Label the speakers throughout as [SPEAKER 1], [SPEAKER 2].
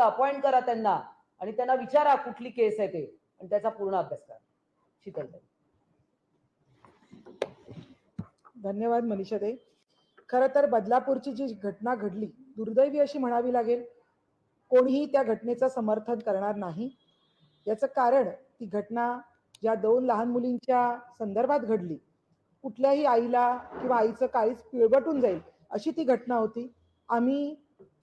[SPEAKER 1] तिथं अपॉइंट करा त्यांना आणि त्यांना विचारा कुठली केस आहे ते. आणि त्याचा पूर्ण अभ्यास करा. शीतल
[SPEAKER 2] धन्यवाद मनीषा ते खर तर बदलापूरची जी घटना घडली दुर्दैवी अशी म्हणावी लागेल कोणीही त्या घटनेचं समर्थन करणार नाही. याचं कारण ती घटना ज्या दोन लहान मुलींच्या संदर्भात घडली कुठल्याही आईला किंवा आईचं काळीच पिळवटून जाईल अशी ती घटना होती. आम्ही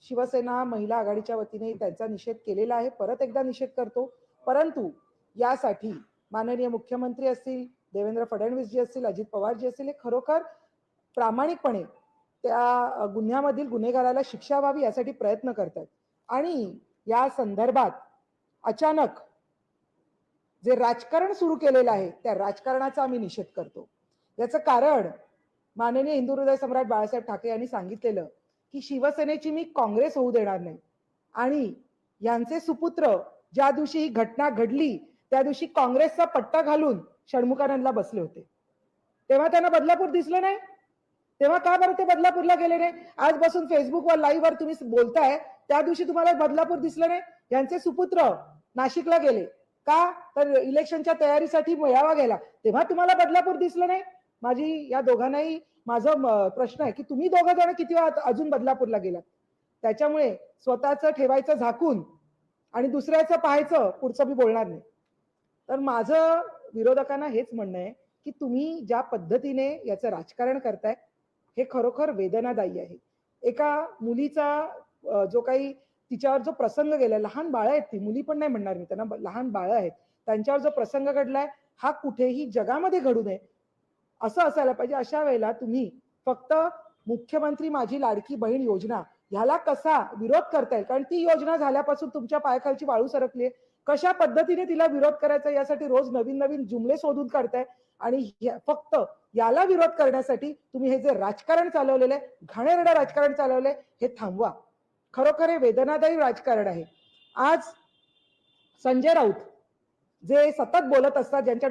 [SPEAKER 2] शिवसेना महिला आघाडीच्या वतीने त्यांचा निषेध केलेला आहे. परत एकदा निषेध करतो. परंतु यासाठी माननीय मुख्यमंत्री असतील देवेंद्र फडणवीस जी असतील अजित पवार जी असतील हे खरोखर प्रामाणिकपणे त्या गुन्ह्यामधील गुन्हेगाराला शिक्षा व्हावी यासाठी प्रयत्न करतात. आणि या संदर्भात अचानक जे राजकारण सुरू केलेलं आहे त्या राजकारणाचा आम्ही निषेध करतो. याचं कारण माननीय हिंदू हृदय सम्राट बाळासाहेब ठाकरे यांनी सांगितलेलं की शिवसेनेची मी काँग्रेस होऊ देणार नाही. आणि यांचे सुपुत्र ज्या दिवशी ही घटना घडली त्या दिवशी काँग्रेसचा पट्टा घालून षण्मुखानंदला बसले होते. तेव्हा त्यांना बदलापूर दिसलं नाही. तेव्हा का बरं ते बदलापूरला गेले नाही? आज बसून फेसबुकवर लाईव्हवर तुम्ही बोलताय त्या दिवशी तुम्हाला बदलापूर दिसलं नाही? यांचे सुपुत्र नाशिकला गेले. का? तर इलेक्शनच्या तयारीसाठी मेळावा गेला तेव्हा तुम्हाला बदलापूर दिसलं नाही? माझी या दोघांनाही माझा प्रश्न आहे की तुम्ही दोघं जण किती वेळा अजून बदलापूरला गेलात? त्याच्यामुळे स्वतःचं ठेवायचं झाकून आणि दुसऱ्याचं पाहायचं पुढचं मी बोलणार नाही. तर माझं विरोधकांना हेच म्हणणं आहे की तुम्ही ज्या पद्धतीने याचं राजकारण करताय हे खरोखर वेदनादायी आहे. एका मुलीचा जो काही तिच्यावर जो प्रसंग गेलाय लहान बाळं आहेत ती मुली पण नाही म्हणणार मी त्यांना लहान बाळं आहेत त्यांच्यावर जो प्रसंग घडलाय हा कुठेही जगामध्ये घडू नये. असं असायला पाहिजे अशा वेळेला तुम्ही फक्त मुख्यमंत्री माझी लाडकी बहीण योजना ह्याला कसा विरोध करता येईल कारण ती योजना झाल्यापासून तुमच्या पायाखालची वाळू सरकली कशा पद्धतीने तिला विरोध करायचा यासाठी रोज नवीन नवीन जुमले शोधून काढताय? आणि फक्त याला विरोध करण्यासाठी तुम्ही हे जे राजकारण चालवलेलं आहे घाणेरडं राजकारण चालवलंय हे थांबवा. खरोखर हे वेदनादायी राजकारण आहे. आज संजय राऊत जे सतत बोलत असतात ज्यांच्या